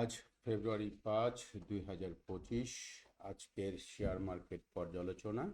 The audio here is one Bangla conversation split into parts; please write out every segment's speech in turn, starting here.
আজ ফেব্রুয়ারি পাঁচ, দুই হাজার পঁচিশ, আজকের শেয়ার মার্কেট পর্যালোচনা।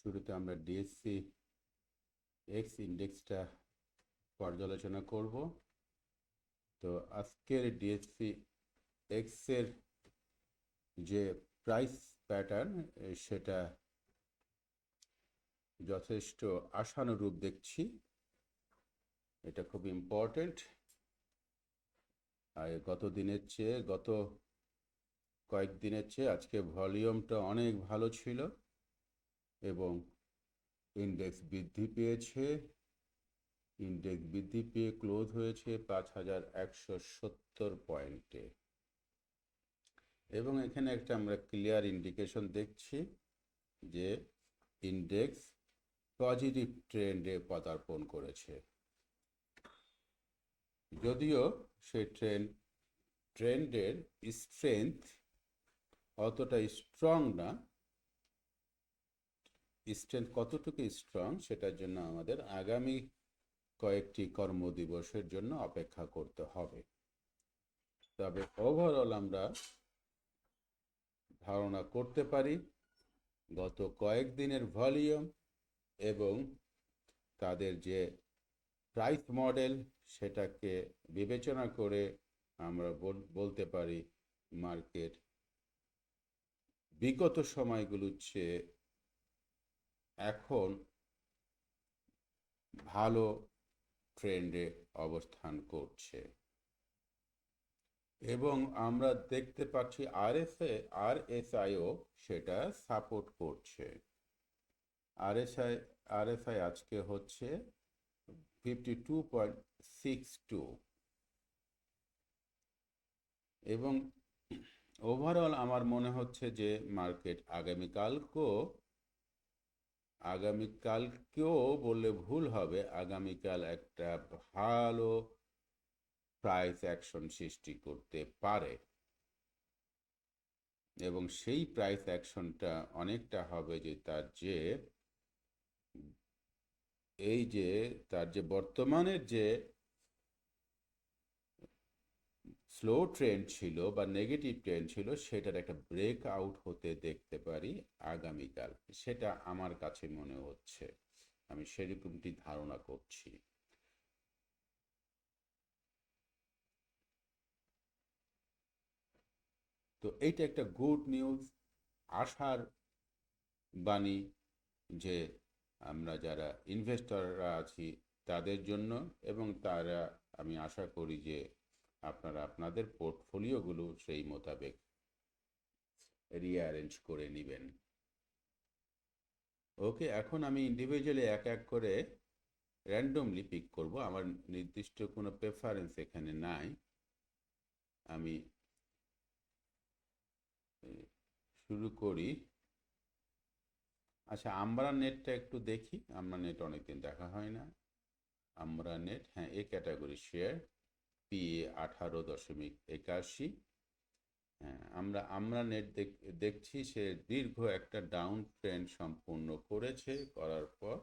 শুরুতে আমরা ডিএসসি এক্স ইন্ডেক্সটা পর্যালোচনা করব। তো আজকের ডিএসসি এক্সের যে প্রাইস প্যাটার্ন সেটা যথেষ্ট আশানুরূপ দেখছি। এটা খুব ইম্পর্টেন্ট গত দিনের চেয়ে, গত কয়েকদিনের চেয়ে আজকে ভলিউমটা অনেক ভালো ছিল এবং ইন্ডেক্স বৃদ্ধি পেয়েছে। ইন্ডেক্স বৃদ্ধি পেয়ে ক্লোজ হয়েছে পাঁচ হাজার একশো সত্তর পয়েন্টে এবং এখানে একটা আমরা ক্লিয়ার ইন্ডিকেশন দেখছি যে ইন্ডেক্স পজিটিভ ট্রেন্ডে পদার্পণ করেছে। যদিও সেই ট্রেন্ড ট্রেন্ডের স্ট্রেংথ অতটা স্ট্রং না স্ট্রেংথ কতটুকু স্ট্রং সেটার জন্য আমাদের আগামী কয়েকটি কর্মদিবসের জন্য অপেক্ষা করতে হবে। তবে ওভারঅল আমরা ধারণা করতে পারি, গত কয়েকদিনের ভলিউম এবং তাদের যে প্রাইস মডেল সেটাকে বিবেচনা করে আমরা বলতে পারি মার্কেট। বিগত সময়গুলোর চেয়ে এখন ভালো ট্রেন্ডে অবস্থান করছে। এবং আমরা দেখতে পাচ্ছি আর এস এ আর এস আইও সেটা সাপোর্ট করছে। আর S I R S I আজকে হচ্ছে fifty two point six two এবং ওভারঅল আমার মনে হচ্ছে যে মার্কেট আগামীকালকেও আগামীকালকেও বললে ভুল হবে, আগামীকাল একটা ভালো প্রাইস অ্যাকশন সৃষ্টি করতে পারে। এবং সেই প্রাইস অ্যাকশনটা অনেকটা হবে যে তার যে এই যে, তার যে বর্তমানের যে স্লো ট্রেন্ড ছিল বা নেগেটিভ ট্রেন্ড ছিল, সেটার একটা ব্রেক আউট হতে দেখতে পারি আগামীকাল। সেটা আমার কাছে মনে হচ্ছে। আমি সেরকমটি ধারণা করছি। তো এইটা একটা গুড নিউজ আশার বাণী যে আমরা যারা ইনভেস্টররা আছি তাদের জন্য এবং তারা, আমি আশা করি যে আপনারা আপনাদের পোর্টফোলিওগুলো সেই মোতাবেক রিঅ্যারেঞ্জ করে নেবেন। ওকে এখন আমি ইন্ডিভিজুয়ালি এক এক করে র্যান্ডমলি পিক করব। আমার নির্দিষ্ট কোনো প্রেফারেন্স এখানে নাই। আমি শুরু করি। আচ্ছা আমরা নেটটা একটু দেখি। আমরা নেট অনেকদিন দেখা হয় না। আমরা নেট হ্যাঁ এ ক্যাটাগরি শেয়ার পিএ আঠারো দশমিক একাশি। হ্যাঁ আমরা আমরা নেট দেখছি সে দীর্ঘ একটা ডাউন ট্রেন্ড সম্পূর্ণ করেছে। করার পর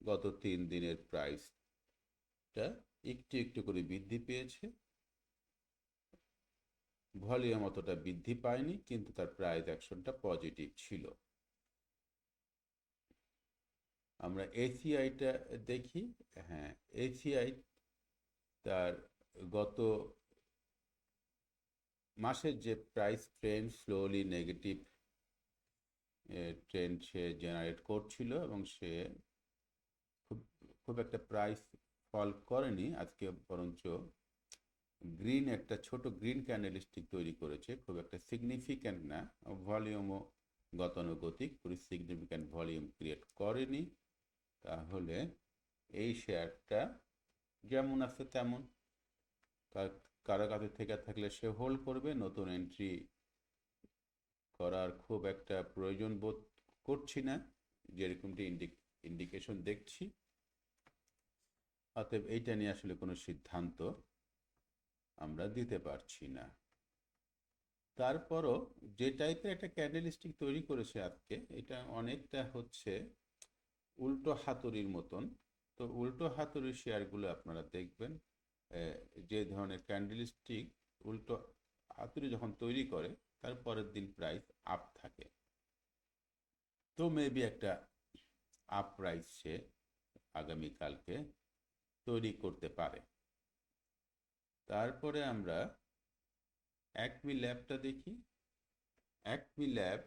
গত তিন দিনের প্রাইসটা একটু একটু করে বৃদ্ধি পেয়েছে। ভলিউম অতটা বৃদ্ধি পায়নি, কিন্তু তার প্রাইস অ্যাকশনটা পজিটিভ ছিল। আমরা এসিআইটা দেখি হ্যাঁ এসিআই তার গত মাসের যে price trend slowly negative trend সে জেনারেট করছিল এবং সে খুব খুব একটা প্রাইস ফল করেনি, আজকে বরঞ্চ গ্রিন একটা ছোট গ্রিন ক্যান্ডেলিস্টিক তৈরি করেছে, খুব একটা সিগনিফিক্যান্ট না ভলিউমও গতানুগতিক পুরো সিগনিফিক্যান্ট ভলিউম ক্রিয়েট করেনি। তাহলে এই শেয়ারটা যেমন আছে তেমন। কারও কাছে থেকে থাকলে সে হোল্ড করবে, নতুন এন্ট্রি করার খুব একটা প্রয়োজন বোধ করছি না, যেরকমটি ইন্ডিকেশন দেখছি। অতএব এইটা নিয়ে আসলে কোনো সিদ্ধান্ত আমরা দিতে পারছি না। তারপরও যে টাইপের একটা ক্যান্ডেলিস্টিক তৈরি করেছে আজকে, এটা অনেকটা হচ্ছে উল্টো হাতুড়ির মতন। তো উল্টো হাতুড়ির শেয়ারগুলো আপনারা দেখবেন যে ধরনের ক্যান্ডেল স্টিক উল্টো হাতুড়ি যখন তৈরি করে, তার পরের দিন প্রাইস আপ থাকে। তো মেবি একটা আপ প্রাইস সে আগামীকালকে তৈরি করতে পারে। তারপরে আমরা একমি ল্যাবটা দেখি। একমি ল্যাব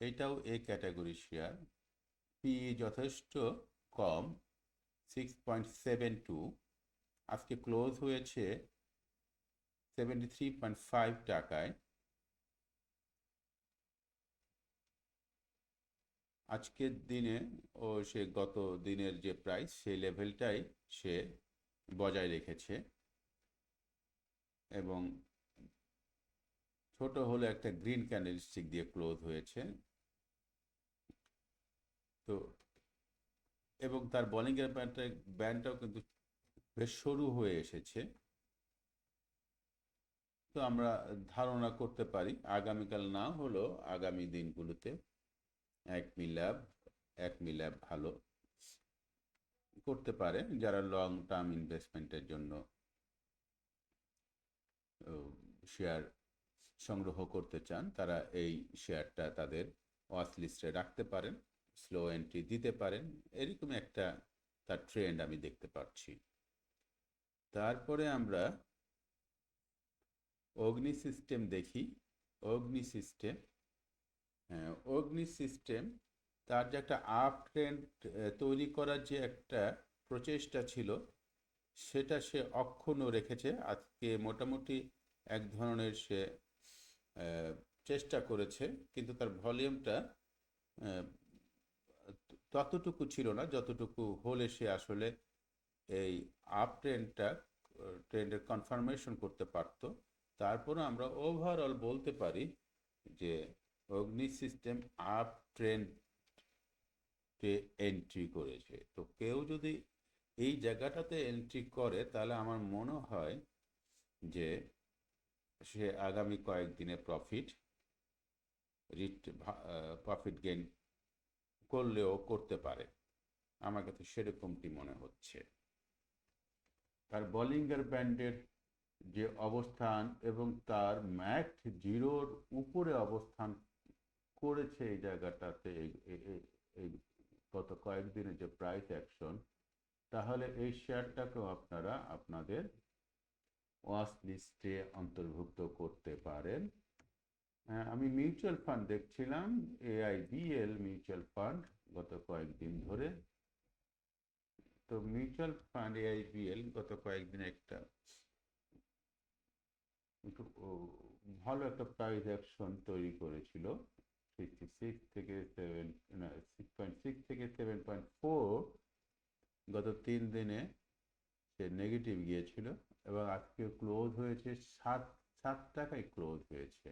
এটাও এ ক্যাটাগরি শেয়ার। পি যথেষ্ট কম সিক্স পয়েন্ট সেভেন টু আজকে ক্লোজ হয়েছে সেভেন্টি থ্রি পয়েন্ট ফাইভ টাকায়। আজকের দিনে ও সে গত দিনের যে প্রাইস সেই লেভেলটাই সে বজায় রেখেছে। এবং ছোট হলে একটা গ্রিন ক্যান্ডেলস্টিক দিয়ে ক্লোজ হয়েছে। তো, এবং তার বোলিংয়ের ব্যান্ডটা ব্যান্ডটাও কিন্তু বেশ সরু হয়ে এসেছে। তো আমরা ধারণা করতে পারি, আগামীকাল না হলেও আগামী দিনগুলোতে এক মিলাব এক মিলাব ভালো করতে পারে, যারা লং টার্ম ইনভেস্টমেন্টের জন্য শেয়ার সংগ্রহ করতে চান, তারা এই শেয়ারটা তাদের ওয়াচ লিস্টে রাখতে পারেন। স্লো এন্ট্রি দিতে পারেন। এরকম একটা তার ট্রেন্ড আমি দেখতে পাচ্ছি। তারপরে আমরা অগ্নি সিস্টেম দেখি। অগ্নি সিস্টেম হ্যাঁ অগ্নি সিস্টেম তার যে একটা আপ ট্রেন্ড তৈরি করার যে একটা প্রচেষ্টা ছিল, সেটা সে অক্ষুণ্ণ রেখেছে। আজকে মোটামুটি এক ধরনের সে চেষ্টা করেছে, কিন্তু তার ভলিউমটা ততটুকু ছিল না, যতটুকু হলে সে আসলে এই আপ ট্রেন্ডটা ট্রেন্ডের কনফার্মেশন করতে পারতো। তারপরে আমরা ওভারঅল বলতে পারি যে অগ্নি সিস্টেম আপ ট্রেন্ডে এন্ট্রি করেছে। তো কেউ যদি এই জায়গাটাতে এন্ট্রি করে, তাহলে আমার মনে হয় যে সে আগামী কয়েকদিনে প্রফিট রিট প্রফিট গেইন করলেও করতে পারে। আমার কাছে সেরকমটি মনে হচ্ছে। তার বোলিংয়ের ব্যান্ডের যে অবস্থান এবং তার ম্যাট জিরোর উপরে অবস্থান করেছে এই জায়গাটাতে এই গত কয়েকদিনের যে প্রাইস অ্যাকশন তাহলে এই শেয়ারটাকেও আপনারা আপনাদের ওয়াচ লিস্টে অন্তর্ভুক্ত করতে পারেন। আমি মিউচুয়াল ফান্ড দেখছিলাম এআইবিএল মিউচুয়াল ফান্ড গত কয়েকদিন ধরে। তো মিউচুয়াল ফান্ড এআইবিএল গত কয়েকদিন একটা একটু ভালো একটা প্রাইস অ্যাকশন তৈরি করেছিল। সিক্সটি সিক্স থেকে সেভেন সিক্স পয়েন্ট সিক্স থেকে সেভেন পয়েন্ট ফোর গত তিন দিনে সে নেগেটিভ গিয়েছিল। এবং আজকে ক্লোজ হয়েছে সাত সাত টাকায় ক্লোজ হয়েছে।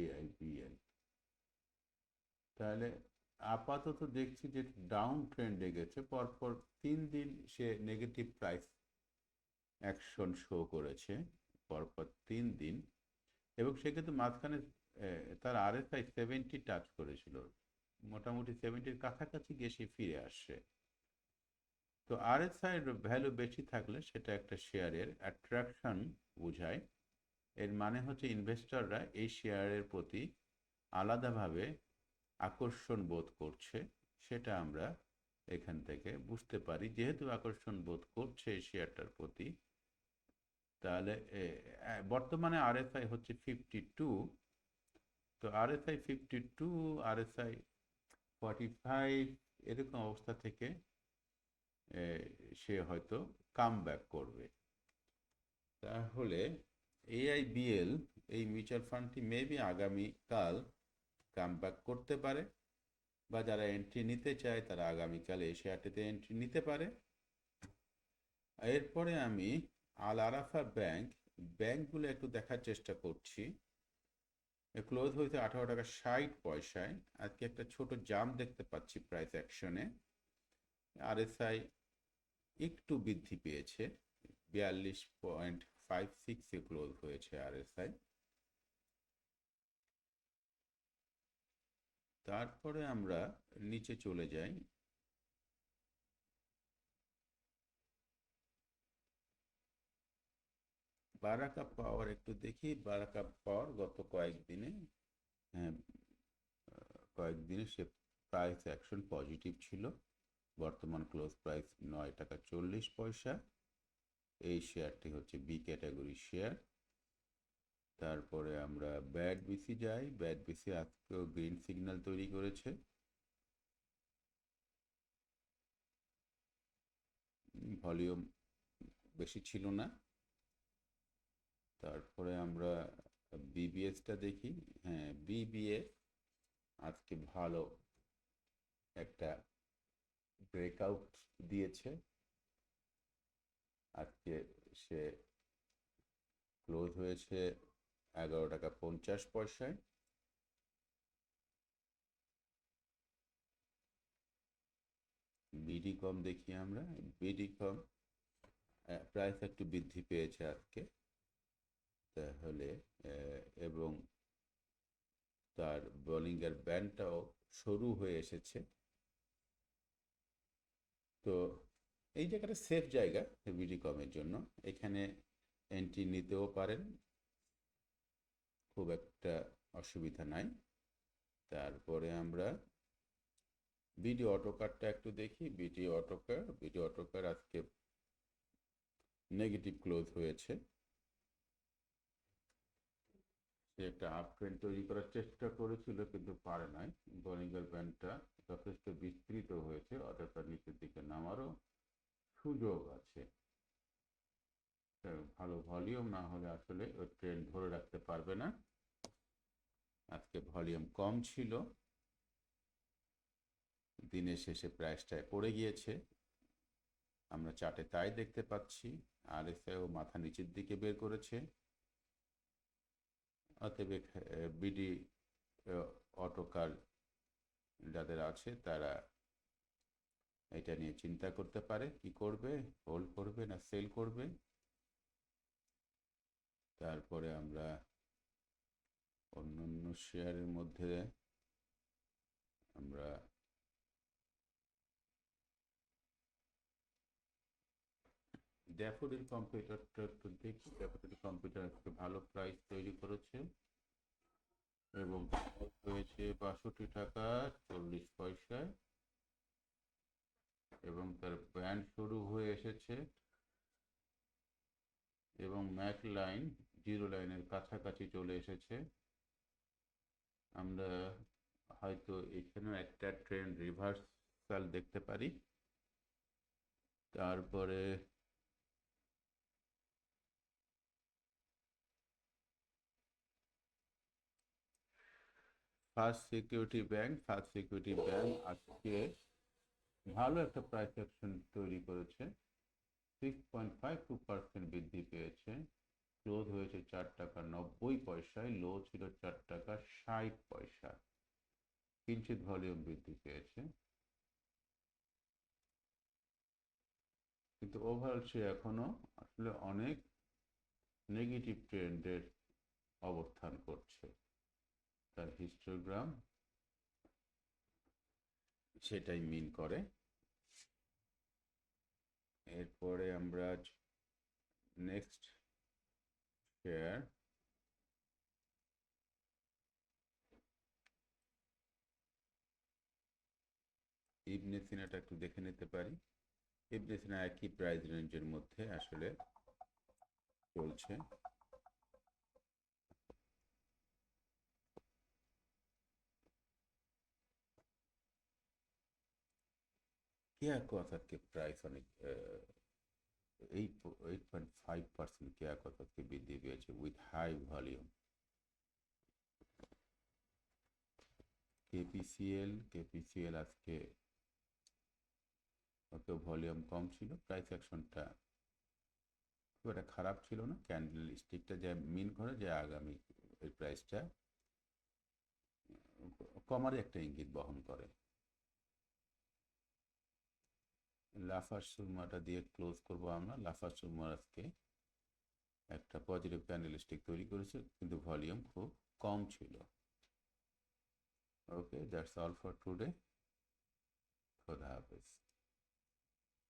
এআইপিএল তাহলে আপাতত দেখছি যে ডাউন ট্রেন্ডে গেছে, পরপর তিন দিন সে নেগেটিভ প্রাইস অ্যাকশন শো করেছে, পরপর তিন দিন। এবং সে কিন্তু মাঝখানে তার আরএসআই সেভেন্টি টাচ করেছিল। মোটামুটি সেভেন্টির কাছাকাছি গিয়ে সে ফিরে আসছে। তো আরএসআই ভ্যালু বেশি থাকলে সেটা একটা শেয়ারের অ্যাট্রাকশন বোঝায়। এর মানে হচ্ছে ইনভেস্টররা এই শেয়ারের প্রতি আলাদাভাবে আকর্ষণ বোধ করছে, সেটা আমরা এখান থেকে বুঝতে পারি। যেহেতু আকর্ষণ বোধ করছে এই শেয়ারটার প্রতি, তাহলে বর্তমানে আরএসআই হচ্ছে ফিফটি টু তো RSI fifty two RSI forty five এরকম অবস্থা থেকে সে হয়তো কাম ব্যাক করবে। তাহলে এআইবিএল এই মিউচুয়াল ফান্ডটি মেবি আগামীকাল কাম ব্যাক করতে পারে বা যারা এন্ট্রি নিতে চায় তারা আগামীকাল এই শেয়ারটিতে এন্ট্রি নিতে পারে। এরপরে আমি আল আরাফা ব্যাংক, ব্যাংকগুলো একটু দেখার চেষ্টা করছি। ক্লোজ হয়েছে আঠারো টাকা ষাট পয়সায়। আজকে একটা ছোট জাম দেখতে পাচ্ছি প্রাইস অ্যাকশনে আরএসআই একটু বৃদ্ধি পেয়েছে, বিয়াল্লিশ পয়েন্ট ফাইভ সিক্সে ক্লোজ হয়েছে আরএসআই তারপরে আমরা নিচে চলে যাই। বারাকা পাওয়ার একটু দেখি। বারাকা পাওয়ার গত কয়েকদিনে হ্যাঁ কয়েকদিনে সে প্রাইস অ্যাকশন পজিটিভ ছিল। বর্তমান ক্লোজ প্রাইস নয় টাকা চল্লিশ পয়সা। এই শেয়ারটি হচ্ছে বি ক্যাটাগরি শেয়ার তারপরে আমরা ব্যাড বিসি যাই। ব্যাড বিসি আজকেও গ্রিন সিগন্যাল তৈরি করেছে। ভলিউম বেশি ছিল না। তারপরে আমরা বিবিএসটা দেখি। হ্যাঁ বিবিএস আজকে ভালো একটা ব্রেকআউট দিয়েছে। আজকে সে ক্লোজ হয়েছে এগারো টাকা পঞ্চাশ পয়সায়। বিডি কম দেখি আমরা। বিডি কম প্রাইস একটু বৃদ্ধি পেয়েছে আজকে। তাহলে এবং তার বোলিংয়ের ব্যান্ডটাও সরু হয়ে এসেছে। তো এই জায়গাটা সেফ জায়গা বিডি কমের জন্য। এখানে এন্ট্রি নিতেও পারেন। খুব একটা অসুবিধা নাই। তারপরে আমরা বিডি অটোকারটা একটু দেখি। বিডি অটোকার বিডি অটোকার আজকে নেগেটিভ ক্লোজ হয়েছে। একটা আপ ট্রেন্ড তৈরি করার চেষ্টা করেছিল, কিন্তু পারে নাই। বোলিংয়ের ব্যান্ডটা যথেষ্ট বিস্তৃত হয়েছে, অর্থাৎ নিচের দিকে নামারও সুযোগ আছে। ভালো ভলিউম না হলে আসলে ওই ট্রেন ধরে রাখতে পারবে না। আজকে ভলিউম কম ছিল। দিনের শেষে প্রাইসটায় পড়ে গিয়েছে। আমরা চাটে তাই দেখতে পাচ্ছি। আর ও মাথা নিচের দিকে বের করেছে। অতএব বিডি অটোকার যাদের আছে তারা এটা নিয়ে চিন্তা করতে পারে, কি করবে হোল্ড করবে না সেল করবে। তারপরে আমরা অন্যান্য শেয়ারের মধ্যে আমরা ড্যাফোডিল কম্পিউটারটা একটু দেখি। ড্যাফোডিল কম্পিউটার আজকে ভালো প্রাইস তৈরি করেছে। এবং হয়েছে বাষট্টি টাকা চল্লিশ পয়সায় এবং তার ব্যান্ড শুরু এসেছে এবং ম্যাক লাইন, জিরো লাইনের কাছাকাছি চলে এসেছে। আমরা হয়তো এখানেও একটা ট্রেন রিভার্সাল দেখতে পারি। তারপরে First Security Bank First Security Bank আজকে ভালো একটা প্রাইস অ্যাকশন তৈরি করেছে। Six point five two percent বৃদ্ধি পেয়েছে। ক্লোজ হয়েছে চার টাকা নব্বই পয়সায় লো ছিল চার টাকা ষাট পয়সা। কিঞ্চিত ভলিউম বৃদ্ধি পেয়েছে। কিন্তু ওভারঅল সে এখনও আসলে অনেক নেগেটিভ ট্রেন্ডের অবস্থান করছে। তার হিস্টোগ্রাম সেটাই মিন করে। এরপরে আমরা নেক্সট শেয়ার ইবনে সিনাটা একটু দেখে নিতে পারি। ইবনে সিনা একই প্রাইস রেঞ্জের মধ্যে আসলে চলছে। কেয়া কথাকে প্রাইস অনেক eight eight point five percent Keya কথাকে বৃদ্ধি পেয়েছে with high volume KPCL KPCL আজকে অত ভলিউম কম ছিল প্রাইস অ্যাকশনটা খুব একটা খারাপ ছিল না। ক্যান্ডেল স্টিকটা যা মিন করে যে আগামী এই প্রাইসটা কমারই একটা ইঙ্গিত বহন করে। লাফার সুরমাটা দিয়ে ক্লোজ করব আমরা। লাফার সুরমার আজকে একটা পজিটিভ ক্যান্ডেলস্টিক তৈরি করেছে, কিন্তু ভলিউম খুব কম ছিল। Okay that's all for today খোদা হাফেজ।